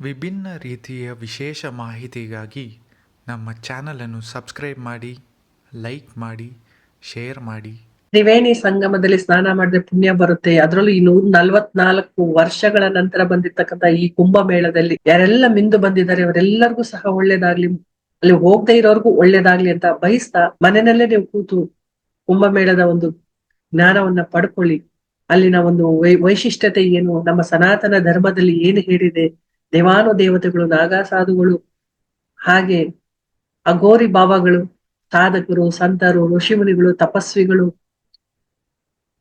ವಿಭಿನ್ನ ರೀತಿಯ ವಿಶೇಷ ಮಾಹಿತಿಗಾಗಿ ನಮ್ಮ ಚಾನಲನ್ನು ಸಬ್ಸ್ಕ್ರೈಬ್ ಮಾಡಿ, ಲೈಕ್ ಮಾಡಿ, ಶೇರ್ ಮಾಡಿ. ತ್ರಿವೇಣಿ ಸಂಗಮದಲ್ಲಿ ಸ್ನಾನ ಮಾಡಿದ್ರೆ ಪುಣ್ಯ ಬರುತ್ತೆ. ಅದರಲ್ಲೂ ಈ ನಲ್ವತ್ನಾಲ್ಕು ವರ್ಷಗಳ ನಂತರ ಬಂದಿರ್ತಕ್ಕಂಥ ಈ ಕುಂಭಮೇಳದಲ್ಲಿ ಯಾರೆಲ್ಲ ಮಿಂದು ಬಂದಿದ್ದಾರೆ, ಅವರೆಲ್ಲರಿಗೂ ಸಹ ಒಳ್ಳೇದಾಗ್ಲಿ, ಅಲ್ಲಿ ಹೋಗದೆ ಇರೋರ್ಗೂ ಒಳ್ಳೇದಾಗ್ಲಿ ಅಂತ ಬಯಸ್ತಾ ಮನೆಯಲ್ಲೇ ನೀವು ಕೂತು ಕುಂಭಮೇಳದ ಒಂದು ಜ್ಞಾನವನ್ನ ಪಡ್ಕೊಳ್ಳಿ. ಅಲ್ಲಿನ ಒಂದು ವೈ- ವೈಶಿಷ್ಟ್ಯತೆ ಏನು, ನಮ್ಮ ಸನಾತನ ಧರ್ಮದಲ್ಲಿ ಏನು ಹೇಳಿದೆ ದೇವಾನು ದೇವತೆಗಳು ನಾಗಾಸಾಧುಗಳು ಹಾಗೆ ಅಗೋರಿ ಬಾಬಾಗಳು, ಸಾಧಕರು, ಸಂತರು, ಋಷಿಮುನಿಗಳು, ತಪಸ್ವಿಗಳು,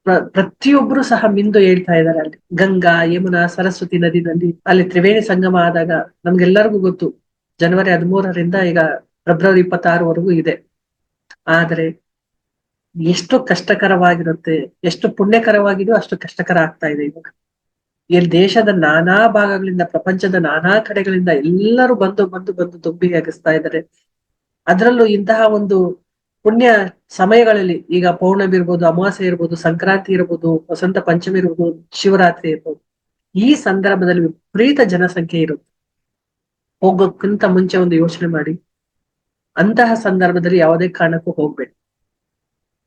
ಪ್ರ- ಪ್ರತಿಯೊಬ್ರು ಸಹ ಮಿಂದು ಹೇಳ್ತಾ ಇದ್ದಾರೆ ಅಲ್ಲಿ. ಗಂಗಾ, ಯಮುನಾ, ಸರಸ್ವತಿ ನದಿನಲ್ಲಿ. ಅಲ್ಲಿ ತ್ರಿವೇಣಿ ಸಂಗಮ ಆದಾಗ ನಮ್ಗೆಲ್ಲರಿಗೂ ಗೊತ್ತು. ಜನವರಿ ಹದಿಮೂರರಿಂದ ಈಗ ಫೆಬ್ರವರಿ ಇಪ್ಪತ್ತಾರವರೆಗೂ ಇದೆ. ಆದರೆ ಎಷ್ಟು ಕಷ್ಟಕರವಾಗಿರುತ್ತೆ, ಎಷ್ಟು ಪುಣ್ಯಕರವಾಗಿದೆಯೋ ಅಷ್ಟು ಕಷ್ಟಕರ ಆಗ್ತಾ ಇದೆ ಇವಾಗ. ಇಲ್ಲಿ ದೇಶದ ನಾನಾ ಭಾಗಗಳಿಂದ, ಪ್ರಪಂಚದ ನಾನಾ ಕಡೆಗಳಿಂದ ಎಲ್ಲರೂ ಬಂದು ಬಂದು ಬಂದು ತುಂಬಿ ಅಗಿಸ್ತಾ ಇದ್ದಾರೆ. ಅದರಲ್ಲೂ ಇಂತಹ ಒಂದು ಪುಣ್ಯ ಸಮಯಗಳಲ್ಲಿ, ಈಗ ಪೌರ್ಣಮಿ ಇರ್ಬೋದು, ಅಮಾವಾಸ್ಯೆ ಇರ್ಬೋದು, ಸಂಕ್ರಾಂತಿ ಇರ್ಬೋದು, ವಸಂತ ಪಂಚಮಿ ಇರ್ಬೋದು, ಶಿವರಾತ್ರಿ ಇರ್ಬೋದು, ಈ ಸಂದರ್ಭದಲ್ಲಿ ವಿಪರೀತ ಜನಸಂಖ್ಯೆ ಇರುತ್ತೆ. ಹೋಗೋಕ್ಕಿಂತ ಮುಂಚೆ ಒಂದು ಯೋಚನೆ ಮಾಡಿ. ಅಂತಹ ಸಂದರ್ಭದಲ್ಲಿ ಯಾವುದೇ ಕಾರಣಕ್ಕೂ ಹೋಗ್ಬೇಡಿ.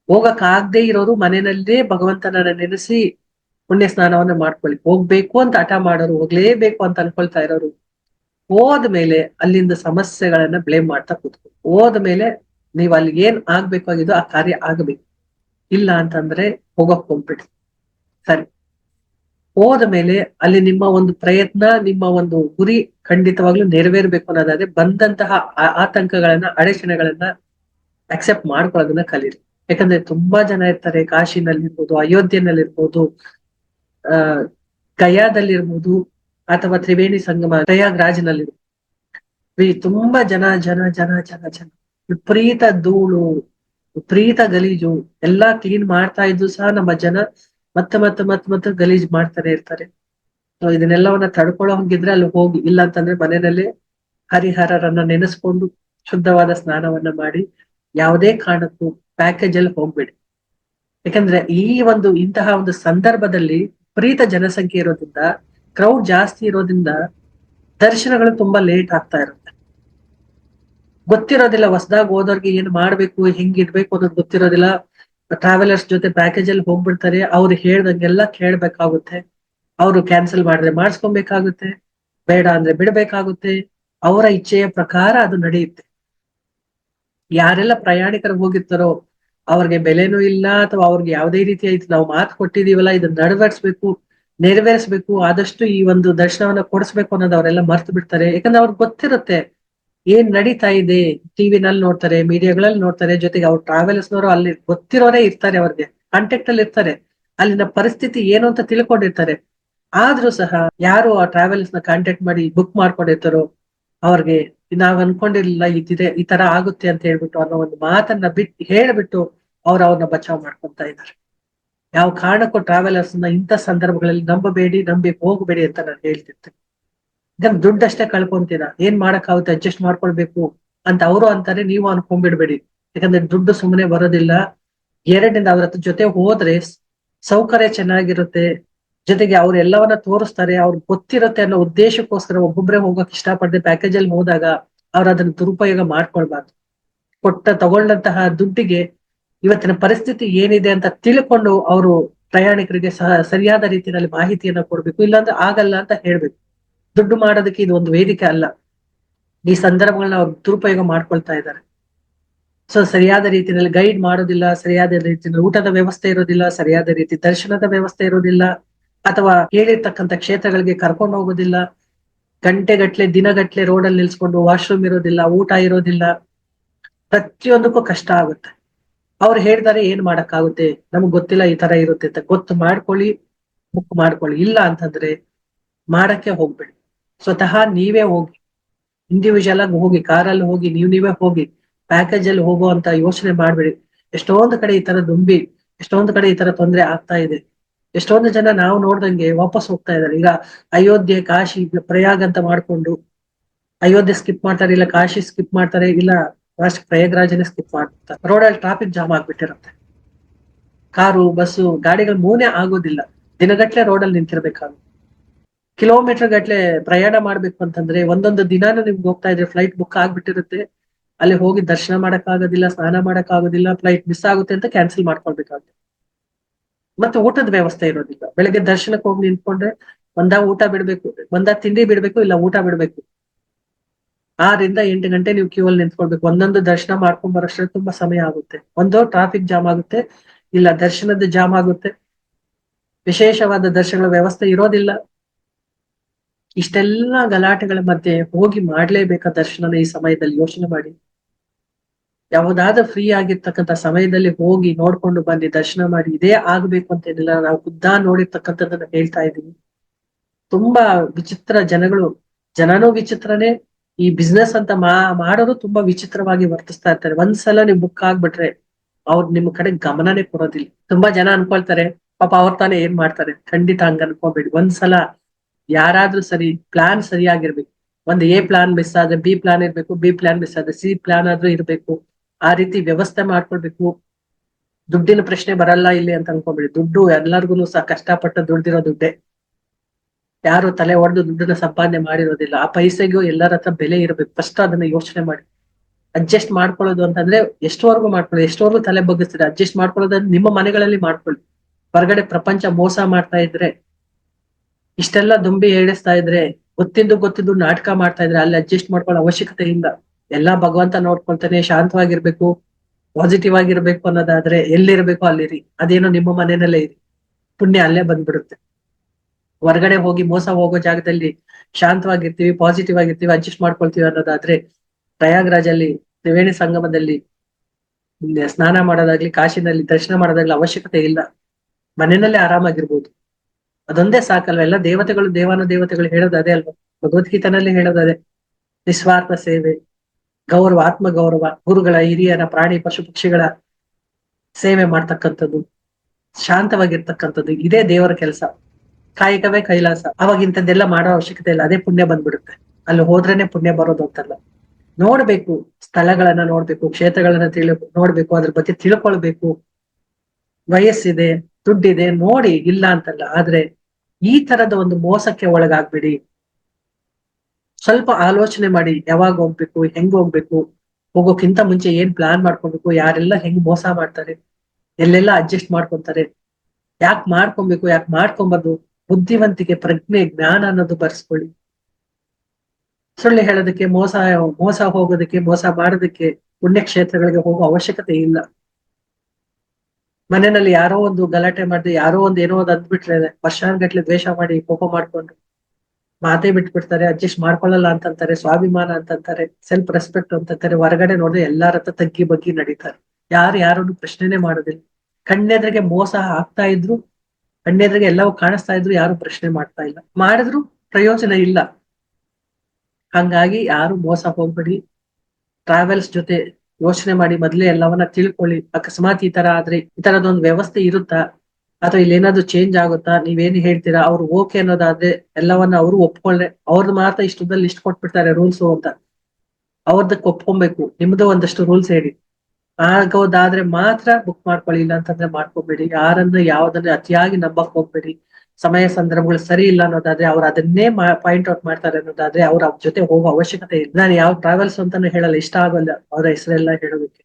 ಹೋಗಕ್ಕಾಗದೇ ಇರೋರು ಮನೆಯಲ್ಲೇ ಭಗವಂತನನ್ನ ನೆನೆಸಿ ಪುಣ್ಯ ಸ್ನಾನವನ್ನ ಮಾಡ್ಕೊಳ್ಳಿ. ಹೋಗ್ಬೇಕು ಅಂತ ಹಠ ಮಾಡೋರು, ಹೋಗ್ಲೇಬೇಕು ಅಂತ ಅನ್ಕೊಳ್ತಾ ಇರೋರು ಹೋದ ಮೇಲೆ ಅಲ್ಲಿಂದ ಸಮಸ್ಯೆಗಳನ್ನ ಬ್ಲೇಮ್ ಮಾಡ್ತಾ ಕೂತ್ಕೊ ಹೋದ್ಮೇಲೆ ನೀವು ಅಲ್ಲಿ ಏನ್ ಆಗ್ಬೇಕಾಗಿದೋ ಆ ಕಾರ್ಯ ಆಗಬೇಕು. ಇಲ್ಲ ಅಂತಂದ್ರೆ ಹೋಗಕ್ ಹೋಗ್ಬಿಡಿ ಸರಿ. ಹೋದ ಮೇಲೆ ಅಲ್ಲಿ ನಿಮ್ಮ ಒಂದು ಪ್ರಯತ್ನ, ನಿಮ್ಮ ಒಂದು ಗುರಿ ಖಂಡಿತವಾಗ್ಲೂ ನೆರವೇರ್ಬೇಕು ಅನ್ನೋದಾದ್ರೆ ಬಂದಂತಹ ಆತಂಕಗಳನ್ನ, ಅಡಚಣೆಗಳನ್ನ ಅಕ್ಸೆಪ್ಟ್ ಮಾಡ್ಕೊಳ್ಳೋದನ್ನ ಕಲೀರಿ. ಯಾಕಂದ್ರೆ ತುಂಬಾ ಜನ ಇರ್ತಾರೆ, ಕಾಶಿನಲ್ಲಿರ್ಬೋದು, ಅಯೋಧ್ಯೆನಲ್ಲಿರ್ಬೋದು ಆ, ಗಯಾದಲ್ಲಿರ್ಬೋದು ಅಥವಾ ತ್ರಿವೇಣಿ ಸಂಗಮ ಪ್ರಯಾಗ್ರಾಜ್ನಲ್ಲಿ ತುಂಬಾ ಜನ ಜನ ಜನ ಜನ ಜನ. ವಿಪರೀತ ಧೂಳು, ವಿಪರೀತ ಗಲೀಜು. ಎಲ್ಲಾ ಕ್ಲೀನ್ ಮಾಡ್ತಾ ಇದ್ದು ಸಹ ನಮ್ಮ ಜನ ಮತ್ತೆ ಮತ್ತೆ ಮತ್ತೆ ಮತ್ತೆ ಗಲೀಜ್ ಮಾಡ್ತಾನೆ ಇರ್ತಾರೆ. ಇದನ್ನೆಲ್ಲವನ್ನ ತಡ್ಕೊಳ್ಳೋ ಹಂಗಿದ್ರೆ ಅಲ್ಲಿ ಹೋಗಿ, ಇಲ್ಲ ಅಂತಂದ್ರೆ ಮನೆಯಲ್ಲೇ ಹರಿಹರರನ್ನ ನೆನೆಸ್ಕೊಂಡು ಶುದ್ಧವಾದ ಸ್ನಾನವನ್ನ ಮಾಡಿ ಯಾವುದೇ ಕಾರಣಕ್ಕೂ ಪ್ಯಾಕೇಜ್ ಅಲ್ಲಿ ಹೋಗ್ಬೇಡಿ. ಯಾಕಂದ್ರೆ ಈ ಒಂದು ಇಂತಹ ಒಂದು ಸಂದರ್ಭದಲ್ಲಿ ವಿಪರೀತ ಜನಸಂಖ್ಯೆ ಇರೋದ್ರಿಂದ ಕ್ರೌಡ್ ಜಾಸ್ತಿ ಇರೋದ್ರಿಂದ ದರ್ಶನಗಳು ತುಂಬಾ ಲೇಟ್ ಆಗ್ತಾ ಇರುತ್ತೆ. ಗೊತ್ತಿರೋದಿಲ್ಲ ಹೊಸದಾಗಿ ಹೋದವ್ರಿಗೆ ಏನ್ ಮಾಡ್ಬೇಕು ಹೆಂಗಿರ್ಬೇಕು ಅನ್ನೋದು ಗೊತ್ತಿರೋದಿಲ್ಲ. ಟ್ರಾವೆಲರ್ಸ್ ಜೊತೆ ಪ್ಯಾಕೇಜ್ ಅಲ್ಲಿ ಹೋಗ್ಬಿಡ್ತಾರೆ, ಅವ್ರು ಹೇಳ್ದಂಗೆಲ್ಲ ಕೇಳ್ಬೇಕಾಗುತ್ತೆ. ಅವರು ಕ್ಯಾನ್ಸಲ್ ಮಾಡಿದ್ರೆ ಮಾಡಿಸ್ಕೊಬೇಕಾಗುತ್ತೆ, ಬೇಡ ಅಂದ್ರೆ ಬಿಡಬೇಕಾಗುತ್ತೆ. ಅವರ ಇಚ್ಛೆಯ ಪ್ರಕಾರ ಅದು ನಡೆಯುತ್ತೆ. ಯಾರೆಲ್ಲ ಪ್ರಯಾಣಿಕರು ಹೋಗಿರ್ತಾರೋ ಅವ್ರಿಗೆ ಬೆಲೆನೂ ಇಲ್ಲ ಅಥವಾ ಅವ್ರಿಗೆ ಯಾವುದೇ ರೀತಿ ಆಯ್ತು, ನಾವು ಮಾತು ಕೊಟ್ಟಿದೀವಲ್ಲ ಇದನ್ನ ನಡವರ್ಸ್ಬೇಕು ನೆರವೇರಿಸ್ಬೇಕು, ಆದಷ್ಟು ಈ ಒಂದು ದರ್ಶನವನ್ನ ಕೊಡಿಸ್ಬೇಕು ಅನ್ನೋದು ಅವರೆಲ್ಲ ಮರ್ತು ಬಿಡ್ತಾರೆ. ಯಾಕಂದ್ರೆ ಅವ್ರಿಗೆ ಗೊತ್ತಿರುತ್ತೆ, ಏನ್ ನಡೀತಾ ಇದೆ ಟಿವಿನಲ್ಲಿ ನೋಡ್ತಾರೆ, ಮೀಡಿಯಾಗಳಲ್ಲಿ ನೋಡ್ತಾರೆ, ಜೊತೆಗೆ ಅವ್ರು ಟ್ರಾವೆಲ್ಸ್ನವರು ಅಲ್ಲಿ ಗೊತ್ತಿರೋರೇ ಇರ್ತಾರೆ ಅವ್ರಿಗೆ ಕಾಂಟ್ಯಾಕ್ಟ್ ಅಲ್ಲಿ ಇರ್ತಾರೆ, ಅಲ್ಲಿನ ಪರಿಸ್ಥಿತಿ ಏನು ಅಂತ ತಿಳ್ಕೊಂಡಿರ್ತಾರೆ. ಆದ್ರೂ ಸಹ ಯಾರು ಆ ಟ್ರಾವೆಲ್ಸ್ನ ಕಾಂಟ್ಯಾಕ್ಟ್ ಮಾಡಿ ಬುಕ್ ಮಾಡ್ಕೊಂಡಿರ್ತಾರೋ ಅವ್ರಿಗೆ ನಾವ್ ಅನ್ಕೊಂಡಿರ್ಲಿಲ್ಲ ಇದಿದೆ ಈ ತರ ಆಗುತ್ತೆ ಅಂತ ಹೇಳ್ಬಿಟ್ಟು ಅನ್ನೋ ಒಂದು ಮಾತನ್ನ ಬಿಟ್, ಹೇಳ್ಬಿಟ್ಟು ಅವ್ರ ಅವ್ರನ್ನ ಬಚಾವ್ ಮಾಡ್ಕೊಂತ ಇದ್ದಾರೆ ಯಾವ ಕಾರಣಕ್ಕೂ ಟ್ರಾವೆಲರ್ಸ್ನ ಇಂಥ ಸಂದರ್ಭಗಳಲ್ಲಿ ನಂಬಬೇಡಿ, ನಂಬಿ ಹೋಗಬೇಡಿ ಅಂತ ನಾನು ಹೇಳ್ತಿರ್ತೇನೆ. ಈಗ ದುಡ್ಡಷ್ಟೇ ಕಳ್ಕೊಂತೀರ, ಏನ್ ಮಾಡಕ್ಕಾಗುತ್ತೆ ಅಡ್ಜಸ್ಟ್ ಮಾಡ್ಕೊಳ್ಬೇಕು ಅಂತ ಅವರು ಅಂತಾರೆ, ನೀವು ಅನ್ಕೊಂಡ್ಬಿಡ್ಬೇಡಿ. ಯಾಕಂದ್ರೆ ದುಡ್ಡು ಸುಮ್ಮನೆ ಬರೋದಿಲ್ಲ. ಎರಡರಿಂದ ಅವ್ರ ಜೊತೆ ಹೋದ್ರೆ ಸೌಕರ್ಯ ಚೆನ್ನಾಗಿರುತ್ತೆ. ಜೊತೆಗೆ ಅವ್ರು ಎಲ್ಲವನ್ನ ತೋರಿಸ್ತಾರೆ ಅವ್ರಿಗೆ ಗೊತ್ತಿರತ್ತೆ ಅನ್ನೋ ಉದ್ದೇಶಕ್ಕೋಸ್ಕರ ಒಬ್ಬೊಬ್ಬರೇ ಹೋಗೋಕೆ ಇಷ್ಟಪಡದೆ ಪ್ಯಾಕೇಜ್ ಅಲ್ಲಿ ಹೋದಾಗ ಅವ್ರು ಅದನ್ನ ದುರುಪಯೋಗ ಮಾಡ್ಕೊಳ್ಬಾರ್ದು. ಕೊಟ್ಟ ತಗೊಂಡಂತಹ ದುಡ್ಡಿಗೆ ಇವತ್ತಿನ ಪರಿಸ್ಥಿತಿ ಏನಿದೆ ಅಂತ ತಿಳ್ಕೊಂಡು ಅವರು ಪ್ರಯಾಣಿಕರಿಗೆ ಸಹ ಸರಿಯಾದ ರೀತಿಯಲ್ಲಿ ಮಾಹಿತಿಯನ್ನ ಕೊಡ್ಬೇಕು, ಇಲ್ಲಾಂದ್ರೆ ಆಗಲ್ಲ ಅಂತ ಹೇಳ್ಬೇಕು. ದುಡ್ಡು ಮಾಡೋದಕ್ಕೆ ಇದು ಒಂದು ವೇದಿಕೆ ಅಲ್ಲ. ಈ ಸಂದರ್ಭಗಳನ್ನ ಅವ್ರು ದುರುಪಯೋಗ ಮಾಡ್ಕೊಳ್ತಾ ಇದ್ದಾರೆ. ಸೊ ಸರಿಯಾದ ರೀತಿಯಲ್ಲಿ ಗೈಡ್ ಮಾಡೋದಿಲ್ಲ, ಸರಿಯಾದ ರೀತಿಯಲ್ಲಿ ಊಟದ ವ್ಯವಸ್ಥೆ ಇರೋದಿಲ್ಲ, ಸರಿಯಾದ ರೀತಿ ದರ್ಶನದ ವ್ಯವಸ್ಥೆ ಇರೋದಿಲ್ಲ. ಅಥವಾ ಹೇಳಿರ್ತಕ್ಕಂಥ ಕ್ಷೇತ್ರಗಳಿಗೆ ಕರ್ಕೊಂಡು ಹೋಗೋದಿಲ್ಲ. ಗಂಟೆಗಟ್ಲೆ, ದಿನಗಟ್ಲೆ ರೋಡಲ್ಲಿ ನಿಲ್ಸ್ಕೊಂಡು ವಾಶ್ರೂಮ್ ಇರೋದಿಲ್ಲ, ಊಟ ಇರೋದಿಲ್ಲ. ಪ್ರತಿಯೊಂದಕ್ಕೂ ಕಷ್ಟ ಆಗುತ್ತೆ. ಅವ್ರು ಹೇಳ್ತಾರೆ, ಏನ್ ಮಾಡಕ್ಕಾಗುತ್ತೆ? ನಮಗ್ ಗೊತ್ತಿಲ್ಲ ಈ ತರ ಇರುತ್ತೆ ಅಂತ. ಗೊತ್ತು ಮಾಡ್ಕೊಳ್ಳಿ ಬುಕ್ ಮಾಡ್ಕೊಳ್ಳಿ. ಇಲ್ಲ ಅಂತಂದ್ರೆ ಮಾಡಕ್ಕೆ ಹೋಗ್ಬೇಡಿ. ಸ್ವತಃ ನೀವೇ ಹೋಗಿ ಇಂಡಿವಿಜುವಲ್ ಆಗಿ ಹೋಗಿ ಕಾರಲ್ಲಿ ಹೋಗಿ, ನೀವ್ ನೀವೇ ಹೋಗಿ ಪ್ಯಾಕೇಜ್ ಅಲ್ಲಿ ಹೋಗುವಂತ ಯೋಚನೆ ಮಾಡ್ಬೇಡಿ. ಎಷ್ಟೊಂದು ಕಡೆ ಈ ತರ ದುಂಬಿ, ಎಷ್ಟೊಂದು ಕಡೆ ಈ ತರ ತೊಂದರೆ ಆಗ್ತಾ ಇದೆ. ಎಷ್ಟೊಂದು ಜನ ನಾವು ನೋಡ್ದಂಗೆ ವಾಪಸ್ ಹೋಗ್ತಾ ಇದ್ದಾರೆ. ಈಗ ಅಯೋಧ್ಯೆ, ಕಾಶಿ, ಪ್ರಯಾಗ್ ಅಂತ ಮಾಡ್ಕೊಂಡು ಅಯೋಧ್ಯೆ ಸ್ಕಿಪ್ ಮಾಡ್ತಾರೆ, ಇಲ್ಲ ಕಾಶಿ ಸ್ಕಿಪ್ ಮಾಡ್ತಾರೆ, ಇಲ್ಲ ಲಾಸ್ಟ್ ಪ್ರಯಾಗ್ರಾಜನೇ ಸ್ಕಿಪ್ ಮಾಡ್ತಾರೆ ರೋಡಲ್ಲಿ ಟ್ರಾಫಿಕ್ ಜಾಮ್ ಆಗ್ಬಿಟ್ಟಿರುತ್ತೆ. ಕಾರು ಬಸ್ಸು ಗಾಡಿಗಳು ಮೂನೇ ಆಗೋದಿಲ್ಲ. ದಿನಗಟ್ಲೆ ರೋಡಲ್ಲಿ ನಿಂತಿರ್ಬೇಕಾಗುತ್ತೆ ಕಿಲೋಮೀಟರ್ ಗಟ್ಲೆ ಪ್ರಯಾಣ ಮಾಡ್ಬೇಕು ಅಂತಂದ್ರೆ ಒಂದೊಂದು ದಿನಾನು ನಿಮ್ಗೆ ಹೋಗ್ತಾ ಇದ್ರೆ ಫ್ಲೈಟ್ ಬುಕ್ ಆಗ್ಬಿಟ್ಟಿರುತ್ತೆ. ಅಲ್ಲಿ ಹೋಗಿ ದರ್ಶನ ಮಾಡಕ್ಕಾಗೋದಿಲ್ಲ, ಸ್ನಾನ ಮಾಡಕ್ ಆಗೋದಿಲ್ಲ ಫ್ಲೈಟ್ ಮಿಸ್ ಆಗುತ್ತೆ ಅಂತ ಕ್ಯಾನ್ಸಲ್ ಮಾಡ್ಕೊಳ್ಬೇಕಾಗುತ್ತೆ. ಮತ್ತೆ ಊಟದ ವ್ಯವಸ್ಥೆ ಇರೋದಿಲ್ಲ. ಬೆಳಗ್ಗೆ ದರ್ಶನಕ್ಕೆ ಹೋಗಿ ನಿಂತ್ಕೊಂಡ್ರೆ ಒಂದ ಊಟ ಬಿಡ್ಬೇಕು, ಒಂದ ತಿಂಡಿ ಬಿಡ್ಬೇಕು, ಇಲ್ಲ ಊಟ ಬಿಡ್ಬೇಕು. ಆರಿಂದ ಎಂಟು ಗಂಟೆ ನೀವು ಕ್ಯೂ ಅಲ್ಲಿ ನಿಂತ್ಕೊಳ್ಬೇಕು. ಒಂದೊಂದು ದರ್ಶನ ಮಾಡ್ಕೊಂಡ್ ಬರೋಷ್ಟ್ರಲ್ಲಿ ತುಂಬಾ ಸಮಯ ಆಗುತ್ತೆ. ಒಂದೋ ಟ್ರಾಫಿಕ್ ಜಾಮ್ ಆಗುತ್ತೆ, ಇಲ್ಲ ದರ್ಶನದ ಜಾಮ್ ಆಗುತ್ತೆ. ವಿಶೇಷವಾದ ದರ್ಶನಗಳ ವ್ಯವಸ್ಥೆ ಇರೋದಿಲ್ಲ. ಇಷ್ಟೆಲ್ಲ ಗಲಾಟೆಗಳ ಮಧ್ಯೆ ಹೋಗಿ ಮಾಡ್ಲೇಬೇಕಾ ದರ್ಶನನ ಈ ಸಮಯದಲ್ಲಿ ಯೋಚನೆ ಮಾಡಿ. ಯಾವುದಾದ್ರೂ ಫ್ರೀ ಆಗಿರ್ತಕ್ಕಂಥ ಸಮಯದಲ್ಲಿ ಹೋಗಿ ನೋಡ್ಕೊಂಡು ಬಂದು ದರ್ಶನ ಮಾಡಿ ಇದೇ ಆಗ್ಬೇಕು ಅಂತ ಏನಿಲ್ಲ. ನಾವು ಖುದ್ದ ನೋಡಿರ್ತಕ್ಕಂಥದ್ದನ್ನ ಹೇಳ್ತಾ ಇದೀವಿ ತುಂಬಾ ವಿಚಿತ್ರ ಜನಗಳು, ಜನನೂ ವಿಚಿತ್ರನೇ. ಈ ಬಿಸ್ನೆಸ್ ಅಂತ ಮಾ, ಮಾಡೋರು ತುಂಬಾ ವಿಚಿತ್ರವಾಗಿ ವರ್ತಿಸ್ತಾ ಇರ್ತಾರೆ. ಒಂದ್ಸಲ ನೀವು ಬುಕ್ ಆಗ್ಬಿಟ್ರೆ ಅವ್ರ ನಿಮ್ ಕಡೆ ಗಮನನೇ ಕೊಡೋದಿಲ್ಲ. ತುಂಬಾ ಜನ ಅನ್ಕೊಳ್ತಾರೆ, ಪಾಪ ಅವ್ರ ತಾನೇ ಏನ್ ಮಾಡ್ತಾರೆ? ಖಂಡಿತ ಹಂಗ ಅನ್ಕೋಬೇಡಿ. ಒಂದ್ಸಲ ಯಾರಾದ್ರೂ ಸರಿ ಪ್ಲಾನ್ ಸರಿಯಾಗಿರ್ಬೇಕು. ಒಂದ್ ಎ ಪ್ಲಾನ್ ಮಿಸ್ ಆದ್ರೆ ಬಿ ಪ್ಲಾನ್ ಇರ್ಬೇಕು ಬಿ ಪ್ಲಾನ್ ಮಿಸ್ ಆದ್ರೆ ಸಿ ಪ್ಲಾನ್ ಆದ್ರೂ ಇರ್ಬೇಕು. ಆ ರೀತಿ ವ್ಯವಸ್ಥೆ ಮಾಡ್ಕೊಳ್ಬೇಕು. ದುಡ್ಡಿನ ಪ್ರಶ್ನೆ ಬರಲ್ಲ ಇಲ್ಲಿ ಅಂತ ಅನ್ಕೊಂಬೇಡಿ. ದುಡ್ಡು ಎಲ್ಲರಿಗೂ ಸಹ ಕಷ್ಟಪಟ್ಟು ದುಡ್ದಿರೋ ದುಡ್ಡೆ. ಯಾರು ತಲೆ ಒಡೆದು ದುಡ್ಡನ್ನ ಸಂಪಾದನೆ ಮಾಡಿರೋದಿಲ್ಲ. ಆ ಪೈಸೆಗೂ ಎಲ್ಲರ ಹತ್ರ ಬೆಲೆ ಇರಬೇಕು. ಫಸ್ಟ್ ಅದನ್ನ ಯೋಚನೆ ಮಾಡಿ. ಅಡ್ಜಸ್ಟ್ ಮಾಡ್ಕೊಳ್ಳೋದು ಅಂತಂದ್ರೆ ಎಷ್ಟವರೆಗೂ ಮಾಡ್ಕೊಳ್ಳಿ. ಎಷ್ಟವರೆಗೂ ತಲೆ ಬಗ್ಗಿಸ್ತೀರ? ಅಡ್ಜಸ್ಟ್ ಮಾಡ್ಕೊಳ್ಳೋದನ್ನ ನಿಮ್ಮ ಮನೆಗಳಲ್ಲಿ ಮಾಡ್ಕೊಳ್ಳಿ. ಹೊರಗಡೆ ಪ್ರಪಂಚ ಮೋಸ ಮಾಡ್ತಾ ಇದ್ರೆ, ಇಷ್ಟೆಲ್ಲ ದುಂಬಿ ಏಳಿಸ್ತಾ ಇದ್ರೆ, ಗೊತ್ತಿದ್ದು ಗೊತ್ತಿದ್ದು ನಾಟಕ ಮಾಡ್ತಾ ಇದ್ರೆ ಅಲ್ಲಿ ಅಡ್ಜಸ್ಟ್ ಮಾಡ್ಕೊಳ್ಳೋ ಅವಶ್ಯಕತೆ ಇಲ್ಲ ಎಲ್ಲಾ ಭಗವಂತ ನೋಡ್ಕೊಳ್ತಾನೆ, ಶಾಂತವಾಗಿರ್ಬೇಕು ಪಾಸಿಟಿವ್ ಆಗಿರ್ಬೇಕು ಅನ್ನೋದಾದ್ರೆ ಎಲ್ಲಿರ್ಬೇಕು ಅಲ್ಲಿರಿ? ಅದೇನು ನಿಮ್ಮ ಮನೆಯಲ್ಲೇ ಇರಿ. ಪುಣ್ಯ ಅಲ್ಲೇ ಬಂದ್ಬಿಡುತ್ತೆ. ಹೊರಗಡೆ ಹೋಗಿ ಮೋಸ ಹೋಗೋ ಜಾಗದಲ್ಲಿ ಶಾಂತವಾಗಿರ್ತೀವಿ ಪಾಸಿಟಿವ್ ಆಗಿರ್ತೀವಿ ಅಡ್ಜಸ್ಟ್ ಮಾಡ್ಕೊಳ್ತೀವಿ ಅನ್ನೋದಾದ್ರೆ ಪ್ರಯಾಗ್ರಾಜಲ್ಲಿ, ತ್ರಿವೇಣಿ ಸಂಗಮದಲ್ಲಿ ಸ್ನಾನ ಮಾಡೋದಾಗ್ಲಿ, ಕಾಶಿನಲ್ಲಿ ದರ್ಶನ ಮಾಡೋದಾಗ್ಲಿ ಅವಶ್ಯಕತೆ ಇಲ್ಲ. ಮನೆಯಲ್ಲೇ ಆರಾಮಾಗಿರ್ಬೋದು. ಅದೊಂದೇ ಸಾಕಲ್ವ? ಎಲ್ಲ ದೇವತೆಗಳು ದೇವಾನು ದೇವತೆಗಳು ಹೇಳೋದು ಅದೇ ಅಲ್ವಾ? ಭಗವದ್ಗೀತನಲ್ಲಿ ಹೇಳೋದು ಅದೇ. ನಿಸ್ವಾರ್ಥ ಸೇವೆ. ಗೌರವ ಆತ್ಮ ಗೌರವ ಗುರುಗಳ, ಹಿರಿಯರ, ಪ್ರಾಣಿ, ಪಶು ಪಕ್ಷಿಗಳ ಸೇವೆ ಮಾಡ್ತಕ್ಕಂಥದ್ದು, ಶಾಂತವಾಗಿರ್ತಕ್ಕಂಥದ್ದು, ಇದೇ ದೇವರ ಕೆಲಸ. ಕಾಯಕವೇ ಕೈಲಾಸ. ಅವಾಗ ಇಂಥದ್ದೆಲ್ಲ ಮಾಡೋ ಅವಶ್ಯಕತೆ ಇಲ್ಲ. ಅದೇ ಪುಣ್ಯ ಬಂದ್ಬಿಡುತ್ತೆ. ಅಲ್ಲಿ ಹೋದ್ರೇನೆ ಪುಣ್ಯ ಬರೋದು ಅಂತಲ್ಲ. ನೋಡ್ಬೇಕು, ಸ್ಥಳಗಳನ್ನ ನೋಡ್ಬೇಕು, ಕ್ಷೇತ್ರಗಳನ್ನ ತಿಳಿ ನೋಡ್ಬೇಕು, ಅದ್ರ ಬಗ್ಗೆ ತಿಳ್ಕೊಳ್ಬೇಕು. ವಯಸ್ಸಿದೆ, ದುಡ್ಡಿದೆ, ನೋಡಿ, ಇಲ್ಲ ಅಂತಲ್ಲ. ಆದ್ರೆ ಈ ತರದ ಒಂದು ಮೋಸಕ್ಕೆ ಒಳಗಾಗ್ಬಿಡಿ. ಸ್ವಲ್ಪ ಆಲೋಚನೆ ಮಾಡಿ, ಯಾವಾಗ ಹೋಗ್ಬೇಕು, ಹೆಂಗ್ ಹೋಗ್ಬೇಕು, ಹೋಗೋಕ್ಕಿಂತ ಮುಂಚೆ ಏನ್ ಪ್ಲಾನ್ ಮಾಡ್ಕೊಬೇಕು, ಯಾರೆಲ್ಲ ಹೆಂಗ್ ಮೋಸ ಮಾಡ್ತಾರೆ, ಎಲ್ಲೆಲ್ಲ ಅಡ್ಜಸ್ಟ್ ಮಾಡ್ಕೊಂತಾರೆ, ಯಾಕೆ ಮಾಡ್ಕೊಬೇಕು, ಯಾಕೆ ಮಾಡ್ಕೊಂಬಾರ್ದು, ಬುದ್ಧಿವಂತಿಕೆ, ಪ್ರಜ್ಞೆ, ಜ್ಞಾನ ಅನ್ನೋದು ಬರ್ಸ್ಕೊಳ್ಳಿ. ಸುಳ್ಳು ಹೇಳೋದಕ್ಕೆ, ಮೋಸ ಮೋಸ ಹೋಗೋದಕ್ಕೆ, ಮೋಸ ಮಾಡೋದಕ್ಕೆ ಪುಣ್ಯಕ್ಷೇತ್ರಗಳಿಗೆ ಹೋಗೋ ಅವಶ್ಯಕತೆ ಇಲ್ಲ. ಮನೆಯಲ್ಲಿ ಯಾರೋ ಒಂದು ಗಲಾಟೆ ಮಾಡಿದೆ, ಯಾರೋ ಒಂದು ಏನೋ ಒಂದು ಅಂದ್ಬಿಟ್ರೆ, ವರ್ಷಾನ್ಗಟ್ಲೆ ದ್ವೇಷ ಮಾಡಿ ಕೋಪ ಮಾಡ್ಕೊಂಡು ಮಾತೇ ಬಿಟ್ಬಿಡ್ತಾರೆ, ಅಡ್ಜಸ್ಟ್ ಮಾಡ್ಕೊಳ್ಳಲ್ಲ ಅಂತಂತಾರೆ, ಸ್ವಾಭಿಮಾನ ಅಂತಂತಾರೆ ಸೆಲ್ಫ್ ರೆಸ್ಪೆಕ್ಟ್ ಅಂತಂತಾರೆ, ಹೊರಗಡೆ ನೋಡಿದ್ರೆ ಎಲ್ಲಾರ ಹತ್ರ ತಗ್ಗಿ ಬಗ್ಗಿ ನಡೀತಾರೆ. ಯಾರು ಯಾರನ್ನು ಪ್ರಶ್ನೆನೆ ಮಾಡೋದಿಲ್ಲ. ಕಣ್ಣೆದ್ರಿಗೆ ಮೋಸ ಆಗ್ತಾ ಇದ್ರು, ಕಣ್ಣೆದ್ರಿಗೆ ಎಲ್ಲವೂ ಕಾಣಿಸ್ತಾ ಇದ್ರು, ಯಾರು ಪ್ರಶ್ನೆ ಮಾಡ್ತಾ ಇಲ್ಲ. ಮಾಡಿದ್ರು ಪ್ರಯೋಜನ ಇಲ್ಲ. ಹಂಗಾಗಿ ಯಾರು ಮೋಸ ಹೋಗ್ಬೇಡಿ. ಟ್ರಾವೆಲ್ಸ್ ಜೊತೆ ಯೋಚನೆ ಮಾಡಿ ಮೊದ್ಲೇ ಎಲ್ಲವನ್ನ ತಿಳ್ಕೊಳ್ಳಿ. ಅಕಸ್ಮಾತ್ ಈ ತರ ಆದ್ರೆ ಈ ತರದೊಂದು ವ್ಯವಸ್ಥೆ ಇರುತ್ತಾ? ಅಥವಾ ಇಲ್ಲಿ ಏನಾದ್ರು ಚೇಂಜ್ ಆಗುತ್ತಾ? ನೀವೇನು ಹೇಳ್ತೀರಾ? ಅವ್ರು ಓಕೆ ಅನ್ನೋದಾದ್ರೆ ಎಲ್ಲವನ್ನ ಅವರು ಒಪ್ಕೊಳ್ಳೆ ಅವ್ರದ್ದು ಮಾತ್ರ ಇಷ್ಟದಲ್ಲಿ ಲಿಸ್ಟ್ ಕೊಟ್ಬಿಡ್ತಾರೆ ರೂಲ್ಸ್ ಅಂತ. ಅವ್ರದಕ್ಕೆ ಒಪ್ಕೊಬೇಕು. ನಿಮ್ದು ಒಂದಷ್ಟು ರೂಲ್ಸ್ ಹೇಳಿ. ಆಗೋದಾದ್ರೆ ಮಾತ್ರ ಬುಕ್ ಮಾಡ್ಕೊಳ್ಳಿ. ಇಲ್ಲ ಅಂತಂದ್ರೆ ಮಾಡ್ಕೋಬೇಡಿ. ಯಾರನ್ನ ಯಾವ್ದನ್ನ ಅತಿಯಾಗಿ ನಂಬಕ್ ಹೋಗ್ಬೇಡಿ. ಸಮಯ ಸಂದರ್ಭಗಳು ಸರಿ ಇಲ್ಲ ಅನ್ನೋದಾದ್ರೆ ಅವ್ರು ಅದನ್ನೇ ಪಾಯಿಂಟ್ ಔಟ್ ಮಾಡ್ತಾರೆ ಅನ್ನೋದಾದ್ರೆ ಅವ್ರ ಜೊತೆ ಹೋಗೋ ಅವಶ್ಯಕತೆ ಇಲ್ಲ. ನಾನು ಯಾವ ಟ್ರಾವೆಲ್ಸ್ ಅಂತಾನು ಹೇಳಲ್ಲ. ಇಷ್ಟ ಆಗೋಲ್ಲ. ಅವ್ರ ಹೆಸರೆಲ್ಲ ಹೇಳೋದಕ್ಕೆ.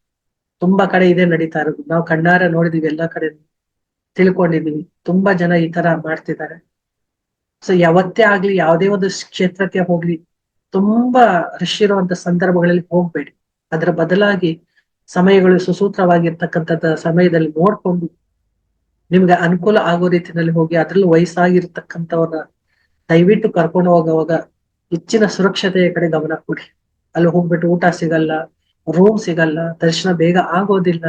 ತುಂಬಾ ಕಡೆ ಇದೇ ನಡೀತಾ ಇರೋದು. ನಾವು ಕಣ್ಣಾರೆ ನೋಡಿದೀವಿ ಎಲ್ಲಾ ಕಡೆ. ತಿಳ್ಕೊಂಡಿದೀವಿ. ತುಂಬಾ ಜನ ಈ ತರ ಮಾಡ್ತಿದ್ದಾರೆ. ಸೊ ಯಾವತ್ತೇ ಆಗ್ಲಿ ಯಾವುದೇ ಒಂದು ಕ್ಷೇತ್ರಕ್ಕೆ ಹೋಗ್ಲಿ ತುಂಬಾ ರಶ್ ಇರುವಂತ ಸಂದರ್ಭಗಳಲ್ಲಿ ಹೋಗ್ಬೇಡಿ. ಅದರ ಬದಲಾಗಿ ಸಮಯಗಳು ಸುಸೂತ್ರವಾಗಿರ್ತಕ್ಕಂಥದ್ದ ಸಮಯದಲ್ಲಿ ನೋಡ್ಕೊಂಡು ನಿಮ್ಗೆ ಅನುಕೂಲ ಆಗೋ ರೀತಿಯಲ್ಲಿ ಹೋಗಿ ಅದ್ರಲ್ಲಿ ವಯಸ್ಸಾಗಿರ್ತಕ್ಕಂಥವ್ರನ್ನ ದಯವಿಟ್ಟು ಕರ್ಕೊಂಡು ಹೋಗುವಾಗ ಹೆಚ್ಚಿನ ಸುರಕ್ಷತೆಯ ಕಡೆ ಗಮನ ಕೊಡಿ. ಅಲ್ಲಿ ಹೋಗ್ಬಿಟ್ಟು ಊಟ ಸಿಗಲ್ಲ ರೂಮ್ ಸಿಗಲ್ಲ, ದರ್ಶನ ಬೇಗ ಆಗೋದಿಲ್ಲ,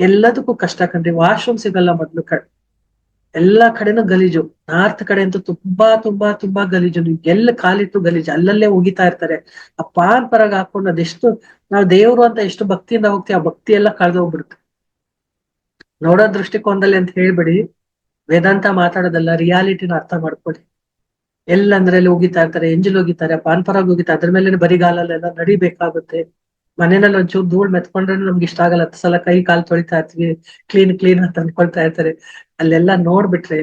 ಎಲ್ಲದಕ್ಕೂ ಕಷ್ಟ ಕಂಡ್ರಿ ವಾಶ್ರೂಮ್ ಸಿಗಲ್ಲ ಮೊದ್ಲು ಕಡೆ ಎಲ್ಲಾ ಕಡೆನೂ ಗಲೀಜು. ನಾರ್ತ್ ಕಡೆ ಅಂತೂ ತುಂಬಾ ತುಂಬಾ ತುಂಬಾ ಗಲೀಜು. ಎಲ್ಲ ಕಾಲಿಟ್ಟು ಗಲೀಜು, ಅಲ್ಲಲ್ಲೇ ಉಗಿತಾ ಇರ್ತಾರೆ. ಆ ಪಾನ್ ಪರಾಗ ಹಾಕೊಂಡು ಅದೆಷ್ಟು, ನಾವು ದೇವ್ರು ಅಂತ ಎಷ್ಟು ಭಕ್ತಿಯಿಂದ ಹೋಗ್ತೀವಿ, ಆ ಭಕ್ತಿ ಎಲ್ಲ ಕಳೆದೋಗ್ಬಿಡುತ್ತೆ ನೋಡೋ ದೃಷ್ಟಿಕೋನದಲ್ಲಿ ಅಂತ ಹೇಳ್ಬಿಡಿ. ವೇದಾಂತ ಮಾತಾಡೋದಲ್ಲ ರಿಯಾಲಿಟಿನ ಅರ್ಥ ಮಾಡ್ಕೊಳ್ಳಿ. ಎಲ್ಲಂದ್ರಲ್ಲಿ ಉಗಿತಾ ಇರ್ತಾರೆ, ಎಂಜಲ್ ಹೋಗಿತಾರೆ ಪಾನ್ ಪರಾಗ ಉಗಿತಾರೆ ಅದ್ರ ಮೇಲೆ ಬರಿಗಾಲಲ್ಲೆಲ್ಲ ನಡಿಬೇಕಾಗುತ್ತೆ. ಮನೆಯಲ್ಲಿ ಒಂಚೂರು ಧೂಳ್ ಮೆತ್ಕೊಂಡ್ರೆ ನಮ್ಗೆ ಇಷ್ಟ ಆಗಲ್ಲ. ಹತ್ತು ಸಲ ಕೈ ಕಾಲು ತೊಳಿತಾ ಇರ್ತೀವಿ ಕ್ಲೀನ್ ಕ್ಲೀನ್ ಅಂತ ಅನ್ಕೊಳ್ತಾ ಇರ್ತಾರೆ ಅಲ್ಲೆಲ್ಲ ನೋಡ್ಬಿಟ್ರೆ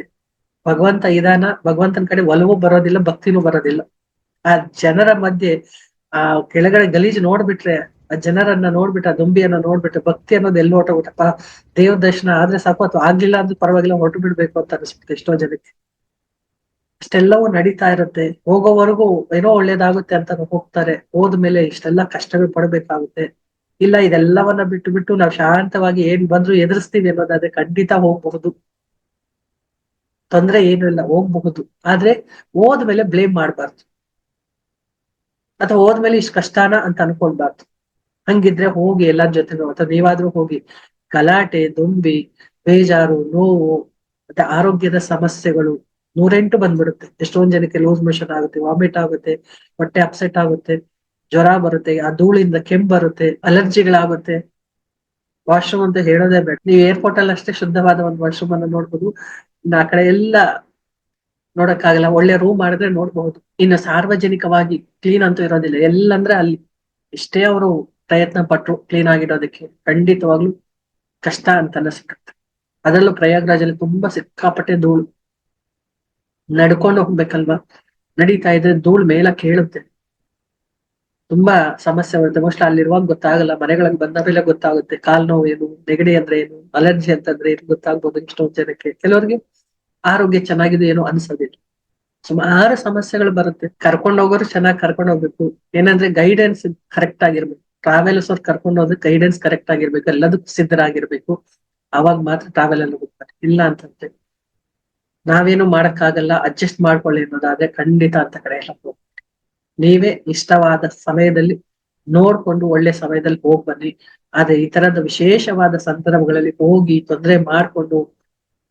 ಭಗವಂತ ಇದಾನ, ಭಗವಂತನ ಕಡೆ ಒಲವು ಬರೋದಿಲ್ಲ, ಭಕ್ತಿನೂ ಬರೋದಿಲ್ಲ. ಆ ಜನರ ಮಧ್ಯೆ, ಆ ಕೆಳಗಡೆ ಗಲೀಜು ನೋಡ್ಬಿಟ್ರೆ, ಆ ಜನರನ್ನ ನೋಡ್ಬಿಟ್ಟು ಆ ದುಂಬಿಯನ್ನ ನೋಡ್ಬಿಟ್ಟು ಭಕ್ತಿ ಅನ್ನೋದು ಎಲ್ಲಿ ಹೊರಟೋಗ್ಬಿಟ್ಟಪ್ಪ? ದೇವ್ರ ದರ್ಶನ ಆದ್ರೆ ಸಾಕು, ಅಥವಾ ಆಗ್ಲಿಲ್ಲ ಅಂದ್ರೆ ಪರವಾಗಿಲ್ಲ, ಹೊರಟು ಬಿಡ್ಬೇಕು ಅಂತ ಅನ್ಸ್ಬಿಟ್ಟು ಎಷ್ಟೋ ಜನಕ್ಕೆ. ಇಷ್ಟೆಲ್ಲವೂ ನಡೀತಾ ಇರುತ್ತೆ. ಹೋಗೋವರೆಗೂ ಏನೋ ಒಳ್ಳೇದಾಗುತ್ತೆ ಅಂತ ಹೋಗ್ತಾರೆ. ಹೋದ್ಮೇಲೆ ಇಷ್ಟೆಲ್ಲ ಕಷ್ಟಗಳು ಪಡಬೇಕಾಗುತ್ತೆ. ಇಲ್ಲ, ಇದೆಲ್ಲವನ್ನ ಬಿಟ್ಟು ಬಿಟ್ಟು ನಾವು ಶಾಂತವಾಗಿ ಏನ್ ಬಂದ್ರು ಎದುರಿಸ್ತೀವಿ ಅನ್ನೋದಾದ್ರೆ ಖಂಡಿತ ಹೋಗ್ಬಹುದು. ತೊಂದ್ರೆ ಏನು ಇಲ್ಲ, ಹೋಗ್ಬಹುದು. ಆದ್ರೆ ಹೋದ್ಮೇಲೆ ಬ್ಲೇಮ್ ಮಾಡ್ಬಾರ್ದು. ಅಥವಾ ಹೋದ್ಮೇಲೆ ಇಷ್ಟು ಕಷ್ಟಾನ ಅಂತ ಅನ್ಕೊಳ್ಬಾರ್ದು. ಹಂಗಿದ್ರೆ ಹೋಗಿ ಎಲ್ಲಾರ ಜೊತೆನೂ, ಅಥವಾ ನೀವಾದ್ರೂ ಹೋಗಿ ಗಲಾಟೆ, ದುಂಬಿ, ಬೇಜಾರು, ನೋವು, ಮತ್ತೆ ಆರೋಗ್ಯದ ಸಮಸ್ಯೆಗಳು ನೂರೆಂಟು ಬಂದ್ಬಿಡುತ್ತೆ. ಎಷ್ಟೊಂದ್ ಜನಕ್ಕೆ ಲೂಸ್ ಮೋಷನ್ ಆಗುತ್ತೆ, ವಾಮಿಟ್ ಆಗುತ್ತೆ, ಹೊಟ್ಟೆ ಅಪ್ಸೆಟ್ ಆಗುತ್ತೆ, ಜ್ವರ ಬರುತ್ತೆ, ಆ ಧೂಳಿಂದ ಕೆಮ್ಮು ಬರುತ್ತೆ, ಅಲರ್ಜಿಗಳಾಗುತ್ತೆ. ವಾಶ್ರೂಮ್ ಅಂತ ಹೇಳೋದೇ ಬೇಡ. ನೀವು ಏರ್ಪೋರ್ಟ್ ಅಲ್ಲಿ ಅಷ್ಟೇ ಶುದ್ಧವಾದ ಒಂದು ವಾಶ್ರೂಮ್ ಅನ್ನ ನೋಡ್ಬೋದು. ಆ ಕಡೆ ಎಲ್ಲ ನೋಡಕ್ಕಾಗಲ್ಲ. ಒಳ್ಳೆ ರೂಮ್ ಮಾಡಿದ್ರೆ ನೋಡ್ಬಹುದು ಇನ್ನು ಸಾರ್ವಜನಿಕವಾಗಿ ಕ್ಲೀನ್ ಅಂತೂ ಇರೋದಿಲ್ಲ. ಎಲ್ಲಂದ್ರೆ ಅಲ್ಲಿ ಎಷ್ಟೇ ಅವರು ಪ್ರಯತ್ನ ಪಟ್ರು ಕ್ಲೀನ್ ಆಗಿಡೋದಕ್ಕೆ, ಖಂಡಿತವಾಗ್ಲು ಕಷ್ಟ ಅಂತ ಸಿಕ್ಕುತ್ತೆ ಅದರಲ್ಲೂ ಪ್ರಯಾಗ್ರಾಜಲ್ಲಿ ತುಂಬಾ ಸಿಕ್ಕಾಪಟ್ಟೆ ಧೂಳು. ನಡ್ಕೊಂಡು ಹೋಗ್ಬೇಕಲ್ವಾ? ನಡೀತಾ ಇದ್ರೆ ಧೂಳ್ ಮೇಲ ಕೇಳುತ್ತೆ. ತುಂಬಾ ಸಮಸ್ಯೆ ಬರುತ್ತೆ. ಮೋಸ್ಟ್ ಅಲ್ಲಿರುವಾಗ ಗೊತ್ತಾಗಲ್ಲ. ಮನೆಗಳಿಗೆ ಬಂದ ಮೇಲೆ ಗೊತ್ತಾಗುತ್ತೆ. ಕಾಲ್ ನೋವು ಏನು, ನೆಗಡಿ ಅಂದ್ರೆ ಏನು, ಅಲರ್ಜಿ ಅಂತಂದ್ರೆ ಏನು ಗೊತ್ತಾಗ್ಬೋದು ಇಷ್ಟೊಂದು ಜನಕ್ಕೆ. ಕೆಲವರಿಗೆ ಆರೋಗ್ಯ ಚೆನ್ನಾಗಿದೆ ಏನೋ ಅನ್ಸೋದಿಲ್ಲ. ಸುಮಾರು ಸಮಸ್ಯೆಗಳು ಬರುತ್ತೆ. ಕರ್ಕೊಂಡು ಹೋಗೋರು ಚೆನ್ನಾಗಿ ಕರ್ಕೊಂಡು ಹೋಗ್ಬೇಕು. ಏನಂದ್ರೆ ಗೈಡೆನ್ಸ್ ಕರೆಕ್ಟ್ ಆಗಿರ್ಬೇಕು. ಟ್ರಾವೆಲ್ಸ್ ಅವ್ರು ಕರ್ಕೊಂಡು ಹೋದ್ರೆ ಗೈಡೆನ್ಸ್ ಕರೆಕ್ಟ್ ಆಗಿರ್ಬೇಕು. ಎಲ್ಲದಕ್ಕೂ ಸಿದ್ಧರಾಗಿರ್ಬೇಕು. ಅವಾಗ ಮಾತ್ರ ಟ್ರಾವೆಲ್ ಅಲ್ಲಿ ಹೋಗ್ತಾರೆ. ಇಲ್ಲ ಅಂತಂದ್ರೆ ನಾವೇನು ಮಾಡಕ್ಕಾಗಲ್ಲ ಅಡ್ಜಸ್ಟ್ ಮಾಡ್ಕೊಳ್ಳಿ ಅನ್ನೋದಾದ್ರೆ ಖಂಡಿತ ಅಂತ ಕಡೆ ಎಲ್ಲ ನೀವೇ ಇಷ್ಟವಾದ ಸಮಯದಲ್ಲಿ ನೋಡ್ಕೊಂಡು ಒಳ್ಳೆ ಸಮಯದಲ್ಲಿ ಹೋಗ್ ಬನ್ನಿ. ಆದ್ರೆ ಈ ತರದ ವಿಶೇಷವಾದ ಸಂದರ್ಭಗಳಲ್ಲಿ ಹೋಗಿ ತೊಂದರೆ ಮಾಡ್ಕೊಂಡು,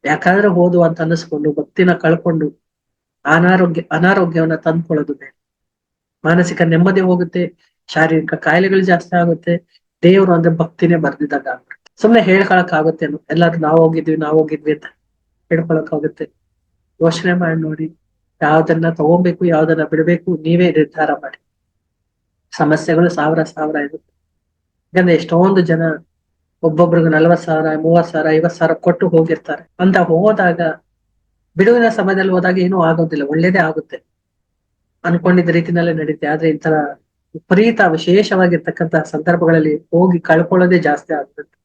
ಯಾಕಂದ್ರೆ ಹೋದು ಅಂತ ಅನ್ನಿಸ್ಕೊಂಡು ಭಕ್ತಿನ ಕಳ್ಕೊಂಡು ಅನಾರೋಗ್ಯ, ಅನಾರೋಗ್ಯವನ್ನ ತಂದ್ಕೊಳ್ಳೋದು ಬೇಡ. ಮಾನಸಿಕ ನೆಮ್ಮದಿ ಹೋಗುತ್ತೆ, ಶಾರೀರಿಕ ಕಾಯಿಲೆಗಳು ಜಾಸ್ತಿ ಆಗುತ್ತೆ, ದೇವರು ಅಂದ್ರೆ ಭಕ್ತಿನೇ ಬರ್ದಿದ್ದಾಗ ಆಗ್ಬಿಡುತ್ತೆ. ಸುಮ್ನೆ ಹೇಳ್ಕೊಳಕ್ ಆಗುತ್ತೆ ಎಲ್ಲಾದ್ರೂ ನಾವ್ ಹೋಗಿದ್ವಿ ನಾವ್ ಹೋಗಿದ್ವಿ ಅಂತ ಹೇಳ್ಕೊಳಕ್ ಆಗುತ್ತೆ ಯೋಚನೆ ಮಾಡಿ ನೋಡಿ. ಯಾವ್ದನ್ನ ತಗೋಬೇಕು, ಯಾವ್ದನ್ನ ಬಿಡಬೇಕು, ನೀವೇ ನಿರ್ಧಾರ ಮಾಡಿ. ಸಮಸ್ಯೆಗಳು ಸಾವಿರ ಸಾವಿರ ಇರುತ್ತೆ. ಯಾಕಂದ್ರೆ ಎಷ್ಟೊಂದು ಜನ ಒಬ್ಬೊಬ್ರಿಗೆ ನಲ್ವತ್ ಸಾವಿರ ಮೂವತ್ ಸಾವಿರ ಐವತ್ ಸಾವಿರ ಕೊಟ್ಟು ಹೋಗಿರ್ತಾರೆ. ಅಂತ ಹೋದಾಗ, ಬಿಡುವಿನ ಸಮಯದಲ್ಲಿ ಹೋದಾಗ ಏನೂ ಆಗೋದಿಲ್ಲ. ಒಳ್ಳೇದೇ ಆಗುತ್ತೆ. ಅನ್ಕೊಂಡಿದ್ದ ರೀತಿನಲ್ಲೇ ನಡೀತೆ. ಆದ್ರೆ ಇಂತರ ವಿಪರೀತ, ವಿಶೇಷವಾಗಿರ್ತಕ್ಕಂತಹ ಸಂದರ್ಭಗಳಲ್ಲಿ ಹೋಗಿ ಕಳ್ಕೊಳ್ಳೋದೇ ಜಾಸ್ತಿ ಆಗುತ್ತೆ.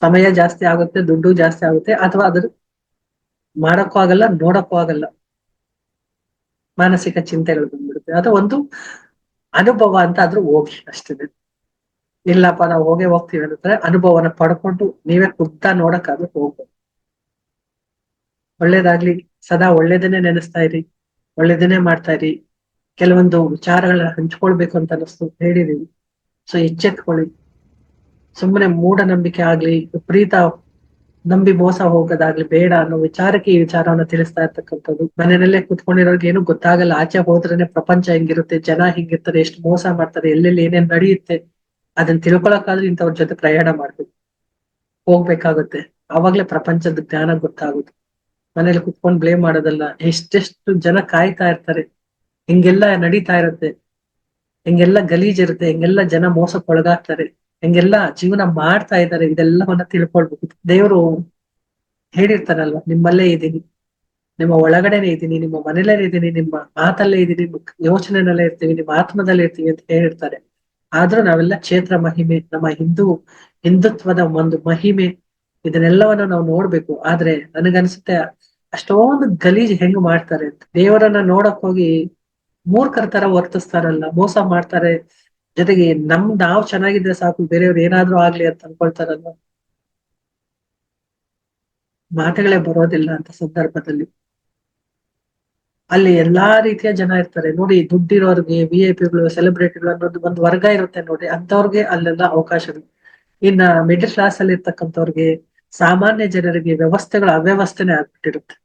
ಸಮಯ ಜಾಸ್ತಿ ಆಗುತ್ತೆ, ದುಡ್ಡು ಜಾಸ್ತಿ ಆಗುತ್ತೆ, ಅಥವಾ ಅದ್ರ ಮಾಡಕ್ಕೂ ಆಗಲ್ಲ, ನೋಡಕ್ಕೂ ಆಗಲ್ಲ. ಮಾನಸಿಕ ಚಿಂತೆಗಳು ಬಂದ್ಬಿಡುತ್ತೆ. ಅದು ಒಂದು ಅನುಭವ ಅಂತ ಆದ್ರೂ ಹೋಗಿ ಅಷ್ಟಿದೆ ಇಲ್ಲಪ್ಪ, ನಾವು ಹೋಗೇ ಹೋಗ್ತೀವಿ ಅಂದ್ರೆ ಅನುಭವನ ಪಡ್ಕೊಂಡು ನೀವೇ ಖುದ್ದ ನೋಡಕ್ಕಾದ್ರೂ ಹೋಗ್ಬೋದು. ಒಳ್ಳೇದಾಗ್ಲಿ, ಸದಾ ಒಳ್ಳೇದನ್ನೇ ನೆನೆಸ್ತಾ ಇರಿ, ಒಳ್ಳೇದನ್ನೇ ಮಾಡ್ತಾ ಇರಿ. ಕೆಲವೊಂದು ವಿಚಾರಗಳನ್ನ ಹಂಚ್ಕೊಳ್ಬೇಕು ಅಂತ ಅನ್ನಿಸ್ತು ಹೇಳಿದೀವಿ. ಸೊ ಎಚ್ಚೆತ್ಕೊಳ್ಳಿ. ಸುಮ್ಮನೆ ಮೂಢನಂಬಿಕೆ ಆಗ್ಲಿ, ವಿಪರೀತ ನಂಬಿ ಮೋಸ ಹೋಗೋದಾಗ್ಲಿ ಬೇಡ ಅನ್ನೋ ವಿಚಾರಕ್ಕೆ ಈ ವಿಚಾರವನ್ನ ತಿಳಿಸ್ತಾ ಇರ್ತಕ್ಕಂಥದ್ದು. ಮನೆಯಲ್ಲೇ ಕುತ್ಕೊಂಡಿರೋರ್ಗೆ ಏನು ಗೊತ್ತಾಗಲ್ಲ. ಆಚೆ ಹೋದ್ರೇನೆ ಪ್ರಪಂಚ ಹೆಂಗಿರುತ್ತೆ, ಜನ ಹಿಂಗಿರ್ತಾರೆ, ಎಷ್ಟು ಮೋಸ ಮಾಡ್ತಾರೆ, ಎಲ್ಲೆಲ್ಲಿ ಏನೇನ್ ನಡೆಯುತ್ತೆ ಅದನ್ನ ತಿಳ್ಕೊಳಕ್ಕಾದ್ರೆ ಇಂಥವ್ರ ಜೊತೆ ಪ್ರಯಾಣ ಮಾಡ್ಬೇಕು. ಹೋಗ್ಬೇಕಾಗುತ್ತೆ. ಅವಾಗ್ಲೇ ಪ್ರಪಂಚದ ಜ್ಞಾನ ಗೊತ್ತಾಗುತ್ತೆ ಮನೇಲಿ ಕುತ್ಕೊಂಡು ಬ್ಲೇಮ್ ಮಾಡೋದಲ್ಲ. ಎಷ್ಟೆಷ್ಟು ಜನ ಕಾಯ್ತಾ ಇರ್ತಾರೆ. ಹಿಂಗೆಲ್ಲ ನಡೀತಾ ಇರುತ್ತೆ. ಹಿಂಗೆಲ್ಲ ಗಲೀಜ್ ಇರುತ್ತೆ. ಹಿಂಗೆಲ್ಲ ಜನ ಮೋಸಕ್ಕೆ ಒಳಗಾಗ್ತಾರೆ ಹಿಂಗೆಲ್ಲ ಜೀವನ ಮಾಡ್ತಾ ಇದ್ದಾರೆ, ಇದೆಲ್ಲವನ್ನ ತಿಳ್ಕೊಳ್ಬೇಕು. ದೇವರು ಹೇಳಿರ್ತಾರಲ್ವ, ನಿಮ್ಮಲ್ಲೇ ಇದ್ದೀನಿ, ನಿಮ್ಮ ಒಳಗಡೆನೆ ಇದ್ದೀನಿ, ನಿಮ್ಮ ಮನೇಲೇ ಇದ್ದೀನಿ, ನಿಮ್ಮ ಮಾತಲ್ಲೇ ಇದ್ದೀನಿ, ನಿಮ್ಮ ಯೋಚನೆನಲ್ಲೇ ಇರ್ತೀವಿ, ನಿಮ್ಮ ಆತ್ಮದಲ್ಲೇ ಇರ್ತೀವಿ ಅಂತ ಹೇಳಿರ್ತಾರೆ. ಆದ್ರೂ ನಾವೆಲ್ಲ ಕ್ಷೇತ್ರ ಮಹಿಮೆ, ನಮ್ಮ ಹಿಂದೂ ಹಿಂದುತ್ವದ ಒಂದು ಮಹಿಮೆ, ಇದನ್ನೆಲ್ಲವನ್ನ ನಾವು ನೋಡ್ಬೇಕು. ಆದ್ರೆ ನನಗನ್ಸುತ್ತೆ ಅಷ್ಟೊಂದು ಗಲೀಜ್ ಹೆಂಗ್ ಮಾಡ್ತಾರೆ ಅಂತ. ದೇವರನ್ನ ನೋಡಕ್ ಹೋಗಿ ಮೂರ್ಖರ ತರ ವರ್ತಿಸ್ತಾರಲ್ಲ, ಮೋಸ ಮಾಡ್ತಾರೆ ಜೊತೆಗೆ ನಮ್ ನಾವ್ ಚೆನ್ನಾಗಿದ್ರೆ ಸಾಕು, ಬೇರೆಯವ್ರು ಏನಾದ್ರೂ ಆಗ್ಲಿ ಅಂತ ಅನ್ಕೊಳ್ತಾರಲ್ಲ ಮಾತುಗಳೇ ಬರೋದಿಲ್ಲ ಅಂತ ಸಂದರ್ಭದಲ್ಲಿ. ಅಲ್ಲಿ ಎಲ್ಲಾ ರೀತಿಯ ಜನ ಇರ್ತಾರೆ. ನೋಡಿ, ದುಡ್ಡಿರೋರ್ಗೆ ವಿ ಐ ಪಿಗಳು ಸೆಲೆಬ್ರಿಟಿಗಳು ಅನ್ನೋದು ಒಂದು ವರ್ಗ ಇರುತ್ತೆ ನೋಡಿ. ಅಂತವ್ರಿಗೆ ಅಲ್ಲೆಲ್ಲ ಅವಕಾಶಗಳು. ಇನ್ನ ಮಿಡಲ್ ಕ್ಲಾಸ್ ಅಲ್ಲಿ ಇರ್ತಕ್ಕಂಥವ್ರಿಗೆ ಸಾಮಾನ್ಯ ಜನರಿಗೆ ವ್ಯವಸ್ಥೆಗಳ ಅವ್ಯವಸ್ಥೆನೆ ಆಗ್ಬಿಟ್ಟಿರುತ್ತೆ.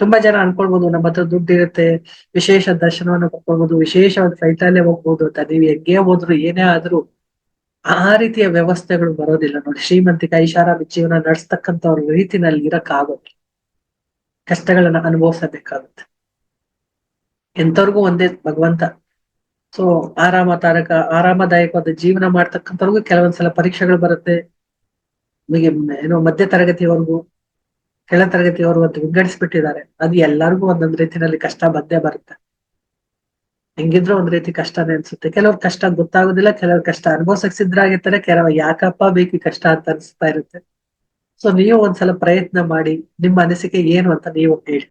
ತುಂಬಾ ಜನ ಅನ್ಕೊಳ್ಬಹುದು ನಮ್ಮ ಹತ್ರ ದುಡ್ಡು ಇರುತ್ತೆ, ವಿಶೇಷ ದರ್ಶನವನ್ನು ಕೊಟ್ಕೊಳ್ಬಹುದು ವಿಶೇಷವಾದ ಫ್ಲೈಟ್ ಅಲ್ಲೇ ಹೋಗ್ಬಹುದು ಅಂತ. ನೀವು ಹೆಂಗೆ ಹೋದ್ರು, ಏನೇ ಆದ್ರೂ ಆ ರೀತಿಯ ವ್ಯವಸ್ಥೆಗಳು ಬರೋದಿಲ್ಲ ನೋಡಿ. ಶ್ರೀಮಂತಿಕ ಐಷಾರಾಮಿ ಜೀವನ ನಡೆಸ್ತಕ್ಕಂಥವ್ರ ರೀತಿನಲ್ಲಿ ಇರಕ್ ಆಗೋದು ಕಷ್ಟಗಳನ್ನ ಅನುಭವಿಸಬೇಕಾಗುತ್ತೆ. ಎಂತವ್ರಿಗೂ ಒಂದೇ ಭಗವಂತ. ಸೊ ಆರಾಮ ತಾರಕ, ಆರಾಮದಾಯಕವಾದ ಜೀವನ ಮಾಡ್ತಕ್ಕಂಥವ್ರಿಗೂ ಕೆಲವೊಂದ್ಸಲ ಪರೀಕ್ಷೆಗಳು ಬರುತ್ತೆ. ನಿಮಗೆ ಏನೋ ಮಧ್ಯ ತರಗತಿವರೆಗೂ ಕೆಳ ತರಗತಿಯವರು ಒಂದು ವಿಂಗಡಿಸ್ಬಿಟ್ಟಿದ್ದಾರೆ. ಅದು ಎಲ್ಲರಿಗೂ ಒಂದೊಂದ್ ರೀತಿನಲ್ಲಿ ಕಷ್ಟ ಬಂದೇ ಬರುತ್ತೆ. ಹೆಂಗಿದ್ರು ಒಂದ್ ರೀತಿ ಕಷ್ಟನೇ ಅನ್ಸುತ್ತೆ. ಕೆಲವ್ರ ಕಷ್ಟ ಗೊತ್ತಾಗೋದಿಲ್ಲ, ಕೆಲವ್ರ ಕಷ್ಟ ಅನುಭವಿಸಕ್ ಸಿದ್ಧರಾಗಿರ್ತಾರೆ ಕೆಲವ ಯಾಕಪ್ಪ ಬೇಕು ಕಷ್ಟ ಅಂತ ಅನ್ಸ್ತಾ ಇರುತ್ತೆ. ಸೊ ನೀವು ಒಂದ್ಸಲ ಪ್ರಯತ್ನ ಮಾಡಿ, ನಿಮ್ಮ ಅನಿಸಿಕೆ ಏನು ಅಂತ ನೀವು ಹೇಳಿ.